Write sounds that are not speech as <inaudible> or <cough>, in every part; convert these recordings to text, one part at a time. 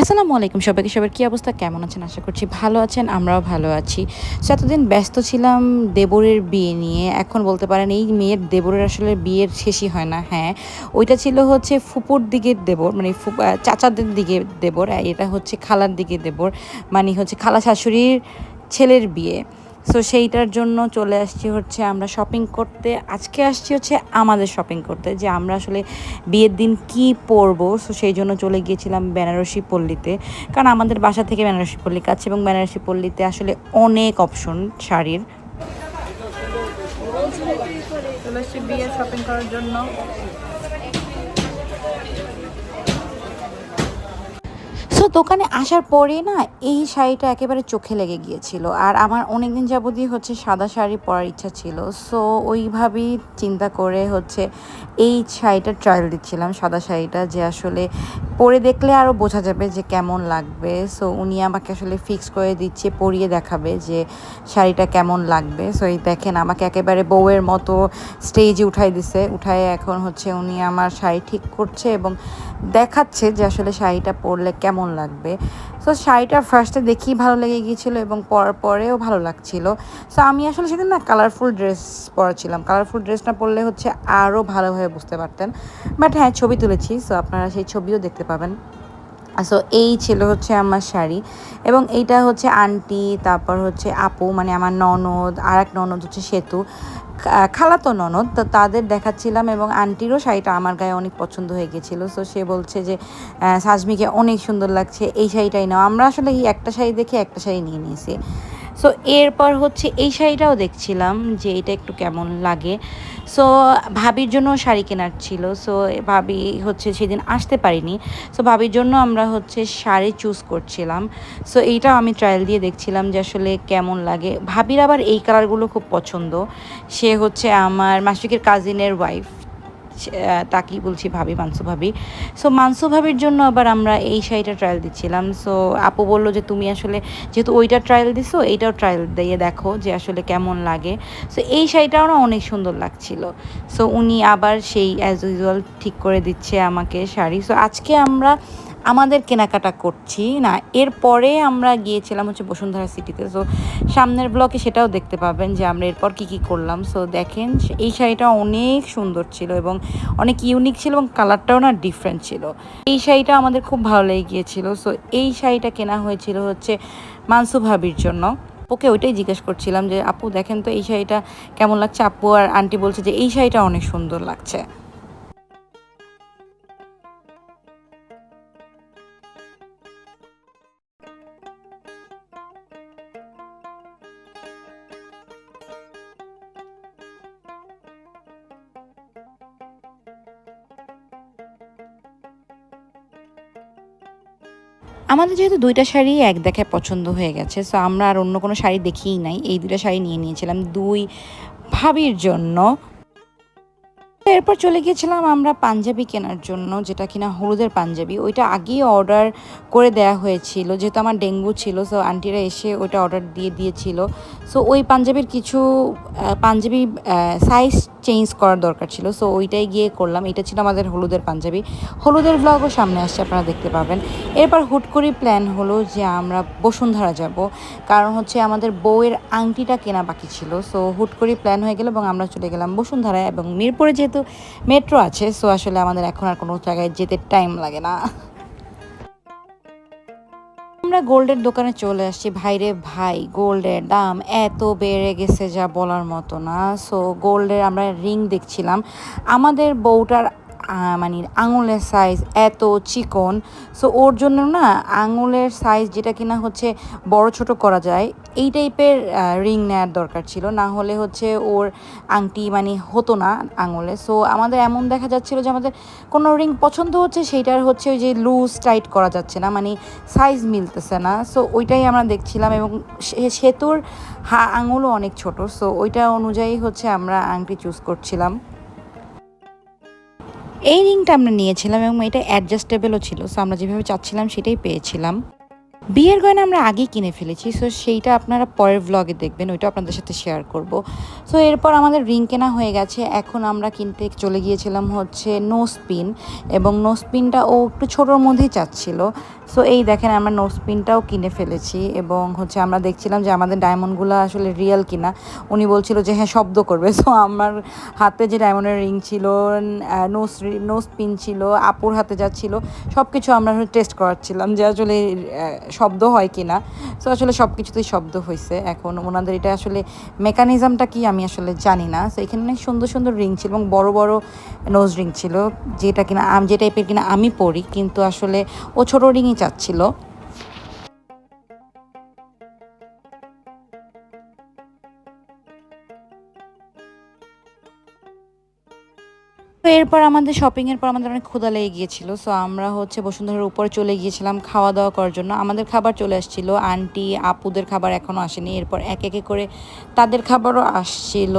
আসসালামু আলাইকুম সবাইকে, সবার কী অবস্থা? কেমন আছেন? আশা করছি ভালো আছেন, আমরাও ভালো আছি। এতদিন ব্যস্ত ছিলাম দেবরের বিয়ে নিয়ে। এখন বলতে পারেন এই মেয়ের দেবরের আসলে বিয়ের শেষই হয় না হ্যাঁ। ওইটা ছিল হচ্ছে ফুপুর দিকের দেবর মানে চাচাদের দিকে দেবর এটা হচ্ছে খালার দিকে দেবর মানে হচ্ছে খালা শাশুড়ির ছেলের বিয়ে। সো সেইটার জন্য চলে আসছি হচ্ছে আমরা শপিং করতে। আজকে আসছি হচ্ছে আমাদের শপিং করতে, যে আমরা আসলে বিয়ের দিন কি পরবো। সো সেই জন্য চলে গিয়েছিলাম বেনারসি পল্লীতে। কারণ আমাদের বাসা থেকে বেনারসি পল্লী কাছে এবং বেনারসি পল্লীতে আসলে অনেক অপশন শাড়ির। চলে আসছি বিয়ে শপিং করার জন্য। সো দোকানে আসার পরে না এই শাড়িটা একেবারে চোখে লেগে গিয়েছিল। আর আমার অনেকদিন যাবতই হচ্ছে সাদা শাড়ি পরার ইচ্ছা ছিল। সো ওইভাবেই চিন্তা করে হচ্ছে এই শাড়িটা ট্রায়াল দিচ্ছিলাম, সাদা শাড়িটা যে আসলে পরে দেখলে আরও বোঝা যাবে যে কেমন লাগবে। সো উনি আমাকে আসলে ফিক্স করে দিচ্ছে, পরিয়ে দেখাবে যে শাড়িটা কেমন লাগবে। সো এই দেখেন আমাকে একেবারে বউয়ের মতো স্টেজে উঠাই দিছে। উঠায় এখন হচ্ছে উনি আমার শাড়ি ঠিক করছে এবং দেখাচ্ছে যে আসলে শাড়িটা পরলে কেমন লাগবে। সো শাড়িটা ফার্স্টে দেখেই ভালো লেগে গিয়েছিল এবং পরার পরেও ভালো লাগছিল। সো আমি আসলে সেদিন না কালারফুল ড্রেস পরেছিলাম কালারফুল ড্রেসটা পরলে হচ্ছে আরও ভালোভাবে বুঝতে পারতেন। বাট হ্যাঁ ছবি তুলেছি সো আপনারা সেই ছবিও দেখতে পাবেন। সো এই ছিল হচ্ছে আমার শাড়ি এবং এইটা হচ্ছে আন্টি, তারপর হচ্ছে আপু মানে আমার ননদ আর এক ননদ হচ্ছে সেতু। খালাতো ননদ, তো তাদের দেখাচ্ছিলাম এবং আন্টিরও শাড়িটা আমার গায়ে অনেক পছন্দ হয়ে গেছিল। সো সে বলছে যে সাজমিকে অনেক সুন্দর লাগছে, এই শাড়িটাই নাও। আমরা আসলে এই একটা শাড়ি দেখে একটা শাড়ি নিয়ে নিয়েছি। সো এরপর হচ্ছে এই শাড়িটাও দেখছিলাম যে এটা একটু কেমন লাগে। সো ভাবির জন্য শাড়ি কেনার ছিল। সো ভাবি হচ্ছে সেদিন আসতে পারিনি। সো ভাবির জন্য আমরা হচ্ছে শাড়ি চুজ করছিলাম। সো এইটাও আমি ট্রায়াল দিয়ে দেখছিলাম যে আসলে কেমন লাগে। ভাবির আবার এই কালারগুলো খুব পছন্দ। সে হচ্ছে আমার মাসিকের কাজিনের ওয়াইফ তাকেই বলছি ভাবি, মানসু ভাবি। সো মানসু ভাবির জন্য আবার আমরা এই শাড়িটা ট্রায়াল দিচ্ছিলাম। সো আপু বলল যে, তুমি আসলে যেহেতু ওইটা ট্রায়াল দিছো, এইটাও ট্রায়াল দিয়ে দেখো যে আসলে কেমন লাগে। সো এই শাড়িটাও না অনেক সুন্দর লাগছিল। সো উনি আবার সেই অ্যাজ ইউজুয়াল ঠিক করে দিচ্ছে আমাকে শাড়ি। সো আজকে আমরা আমাদের কেনাকাটা করছি না। এরপরে আমরা গিয়েছিলাম হচ্ছে বসুন্ধরা সিটিতে। সো সামনের ব্লকে সেটাও দেখতে পাবেন যে আমরা এরপর কি কি করলাম। সো দেখেন, এই শাড়িটা অনেক সুন্দর ছিল এবং অনেক ইউনিক ছিল এবং কালারটাও না ডিফারেন্ট ছিল। এই শাড়িটা আমাদের খুব ভালো লেগে গিয়েছিল। সো এই শাড়িটা কেনা হয়েছিল হচ্ছে মানসু ভাবির জন্য। ওকে ওইটাই জিজ্ঞেস করছিলাম যে, আপু, দেখেন তো এই শাড়িটা কেমন লাগছে? আপু আর আন্টি বলছে যে, এই শাড়িটা অনেক সুন্দর লাগছে। আমাদের যেহেতু দুইটা শাড়ি এক দেখায় পছন্দ হয়ে গেছে সো আমরা আর অন্য কোনো শাড়ি দেখিই নাই। এই দুইটা শাড়ি নিয়ে নিয়েছিলাম দুই ভাবির জন্য। এরপর চলে গিয়েছিলাম আমরা পাঞ্জাবি কেনার জন্য, যেটা কিনা হলুদের পাঞ্জাবি। ওইটা আগেই অর্ডার করে দেওয়া হয়েছিল, যেহেতু আমার ডেঙ্গু ছিল সো আন্টিরা এসে ওইটা অর্ডার দিয়ে দিয়েছিল। সো ওই পাঞ্জাবির কিছু পাঞ্জাবি সাইজ চেঞ্জ করার দরকার ছিল সো ওইটাই গিয়ে করলাম। এটা ছিল আমাদের হলুদের পাঞ্জাবি। হলুদের ব্লগও সামনে আসছে, আপনারা দেখতে পাবেন। এরপর হুট করে প্ল্যান হলো যে আমরা বসুন্ধরা যাব, কারণ হচ্ছে আমাদের বউয়ের আংটিটা কেনা বাকি ছিল। সো হুট করে প্ল্যান হয়ে গেল এবং আমরা চলে গেলাম বসুন্ধরায় এবং মিরপুরে যেহেতু মেট্রো আছে সো আসলে আমাদের এখন আর কোনো জায়গায় যেতে টাইম লাগে না। আমরা গোল্ডের দোকানে চলে আসছি। ভাইরে ভাই, গোল্ডের দাম এত বেড়ে গেছে যা বলার মতো না। সো গোল্ডের আমরা রিং দেখছিলাম। আমাদের বউটার মানে আঙুলের সাইজ এত চিকন সো ওর জন্য না আঙুলের সাইজ যেটা কিনা হচ্ছে বড় ছোট করা যায়, এই টাইপের রিং নেওয়ার দরকার ছিল। না হলে হচ্ছে ওর আংটি মানে হতো না আঙুলে। সো আমাদের এমন দেখা যাচ্ছিল যে আমাদের কোনো রিং পছন্দ হচ্ছে, সেইটার হচ্ছে ওই যে লুজ টাইট করা যাচ্ছে না মানে সাইজ মিলতেছে না। সো ওইটাই আমরা দেখছিলাম এবং সেতুর হা, আঙুলও অনেক ছোট। সো ওইটা অনুযায়ী হচ্ছে আমরা আংটি চুজ করছিলাম। এই রিংটা আমরা নিয়েছিলাম এবং এটা অ্যাডজাস্টেবলও ছিল সো আমরা যেভাবে চাচ্ছিলাম সেটাই পেয়েছিলাম। বিয়ের গয়না আমরা আগেই কিনে ফেলেছি সো সেইটা আপনারা পরের ভ্লগে দেখবেন, ওইটা আপনাদের সাথে শেয়ার করব। সো এরপর আমাদের রিং কেনা হয়ে গেছে, এখন আমরা কিনতে চলে গিয়েছিলাম হচ্ছে নোস পিন এবং নোস পিনটা ও একটু ছোটোর মধ্যেই চাচ্ছিল। সো এই দেখেন আমরা নো স্পিনটাও কিনে ফেলেছি এবং হচ্ছে আমরা দেখছিলাম যে আমাদের ডায়মন্ডগুলো আসলে রিয়েল কিনা। উনি বলছিল যে হ্যাঁ শব্দ করবে। <laughs> সো আমার হাতে যে ডায়মন্ডের রিং ছিল নো নো পিন ছিল, আপুর হাতে যা ছিল সব কিছু আমরা টেস্ট করাচ্ছিলাম যে আসলে শব্দ হয় কি না সো আসলে সব কিছুতেই শব্দ হয়েছে এখন ওনাদের এটা আসলে মেকানিজমটা কি আমি আসলে জানি না। সো এখানে অনেক সুন্দর সুন্দর রিং ছিল এবং বড় বড় নোজ রিং ছিল, যেটা কিনা যে টাইপের কিনা আমি পড়ি কিন্তু আসলে ও ছোটো রিংই চাচ্ছিল। তো এরপর আমাদের শপিংয়ের পর আমাদের অনেক ক্ষুধা লেগে গিয়েছিল। সো আমরা হচ্ছে বসুন্ধরার উপরে চলে গিয়েছিলাম খাওয়া দাওয়া করার জন্য। আমাদের খাবার চলে আসছিল। আন্টি, আপুদের খাবার এখনও আসেনি। এরপর এক একে করে তাদের খাবারও আসছিল।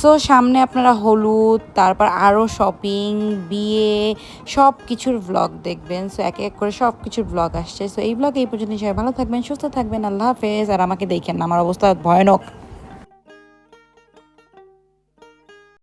সো সামনে আপনারা হলুদ, তারপর আরও শপিং বিয়ে সব কিছুর ব্লগ দেখবেন। সো এক এক করে সব কিছুর ব্লগ আসছে। সো এই ভ্লগ এই পর্যন্ত সবাই ভালো থাকবেন, সুস্থ থাকবেন। আল্লাহ হাফেজ। আর আমাকে দেখেন আমার অবস্থা ভয়ানক।